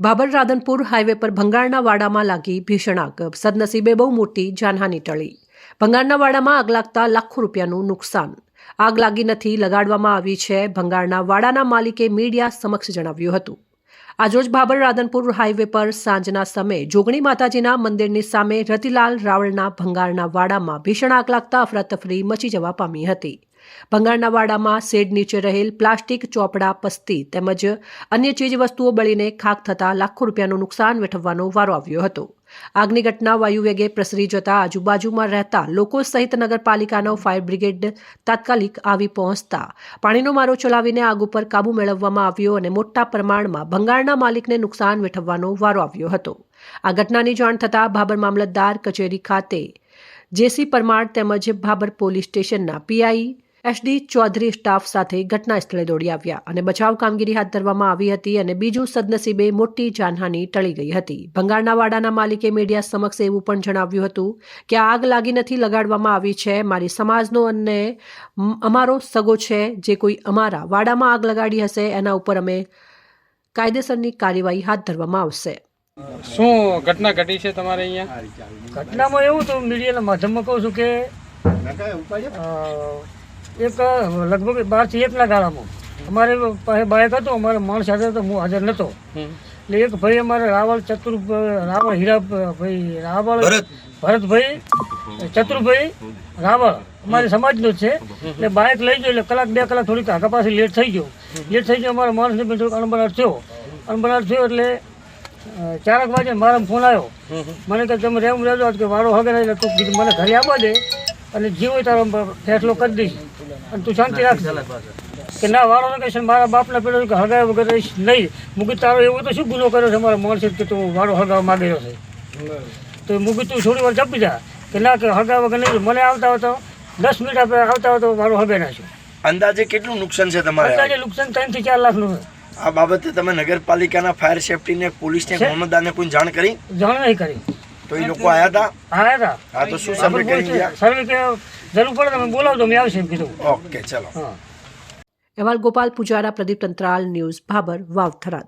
Bhabhar Radhanpur highway પર ભંગારના વાડામાં લાગી ભીષણ આગ. સદનસીબે બહુ મોટી જાનહાની ટળી. ભંગારના વાડામાં આગ લાગતા લાખો રૂપિયાનું નુકસાન. આગ લાગી નથી લગાડવામાં આવી છે ભંગારના વાડાના માલિકે મીડિયા સમક્ષ જણાવ્યું હતું. આજરોજ ભાભર રાધનપુર હાઈવે પર સાંજના સમયે જોગણી માતાજીના મંદિરની સામે રતિલાલ રાવળના ભંગારના વાડામાં ભીષણ આગ લાગતા અફરાતફરી મચી જવા પામી હતી. ભંગારના વાડામાં શેડ નીચે રહેલ પ્લાસ્ટિક, ચોપડા, પસ્તી તેમજ અન્ય ચીજ વસ્તુઓ બળીને ખાક થતાં લાખો રૂપિયાનું નુકસાન વેઠવવાનો વારો આવ્યો હતો. આગની ઘટના વાયુવેગે પ્રસરી જતા આજુબાજુમાં રહેતા લોકો સહિત નગરપાલિકાનો ફાયર બ્રિગેડ તાત્કાલિક આવી પહોંચતા પાણીનો મારો ચલાવીને આગ ઉપર કાબુ મેળવવામાં આવ્યો અને મોટા પ્રમાણમાં ભંગારના માલિકને નુકસાન વેઠવવાનો વારો આવ્યો હતો. આ ઘટનાની જાણ થતાં ભાબર મામલતદાર કચેરી ખાતે જેસી પરમાર તેમજ ભાબર પોલીસ સ્ટેશનના પીઆઈ એસડી ચૌધરી સ્ટાફ સાથે ઘટના સ્થળે દોડી આવ્યા અને બચાવ કામગીરી હાથ ધરવામાં આવી હતી અને બીજું સદનસીબે મોટી જાનહાની ટળી ગઈ હતી. ભંગારના વાડાના માલિકે મીડિયા સમક્ષ એવું પણ જણાવ્યું હતું કે આગ લાગી નથી લગાડવામાં આવી છે મારી સમાજનો અને અમારો સગો છે જે કોઈ અમારા વાડામાં આગ લગાડી હશે એના ઉપર અમે કાયદેસરની કાર્યવાહી હાથ ધરવામાં આવશે. શું ઘટના ઘટી છે તમારે અહીંયા? ઘટનામાં એવું તો મીડિયાના માધ્યમમાં કહું છું કે એક લગભગ બારથી એકના ગાળામાં. અમારે પાસે બાઇક હતો અમારે માણસ સાથે તો હું હાજર નહોતો એટલે એક ભાઈ અમારે રાવળ ચતુર રાવળ હીરા ભાઈ રાવળ ભરતભાઈ ચતુરભાઈ રાવળ. અમારી સમાજનો જ છે. એટલે બાઇક લઈ ગયો એટલે કલાક બે કલાક થોડીક આગા પાસે લેટ થઈ ગયો. લેટ થઈ ગયો અમારા માણસને પણ થોડોક અણબનાટ થયો. અણબનાટ થયો એટલે ચારક વાગે મારા ફોન આવ્યો. મને કે તમે રેમ રહેજો કે વાળો હગે નહીં એટલે મને ઘરે આવવા દે. અને જીવ હોય તારો ફેસલો કરી દઈશ. અને તું શાંતિ રાખ કે ના વાળો ને કહીશ મારા બાપને પેલો કે હગાય વગર રહીશ નહીં. મૂકી તારો એવો તો શું ગુનો કર્યો છે? મારા માણસે કે તું વાળો હગાવ માગી છે. તો મૂકી તું થોડી વાર જપી જા. કે ના કે હગા વગર નહીં. મને આવતા હતો દસ મિનિટ આપણે આવતા હતો વાળો હગે નાખ્યો અંદાજે કેટલું નુકસાન છે તમારે? અંદાજે નુકસાન ત્રણથી ચાર લાખનું આ બાબતે તમે નગરપાલિકાના ફાયર સેફટીને પોલીસને મોહમ્મદ દાને કોઈ જાણ કરી? જાણ નહીં કરી. તો એ લોકો આયા હતા આયા હતા હા તો શું સર્વે કરી ગયા? સર્વે કે જરૂર પડે તમે બોલાવજો મેં આવશે એમ કીધું. ઓકે ચલો. અહેવાલ ગોપાલ પૂજારા પ્રદીપ તંત્રાલ ન્યૂઝ ભાબર વાવ થરાદ.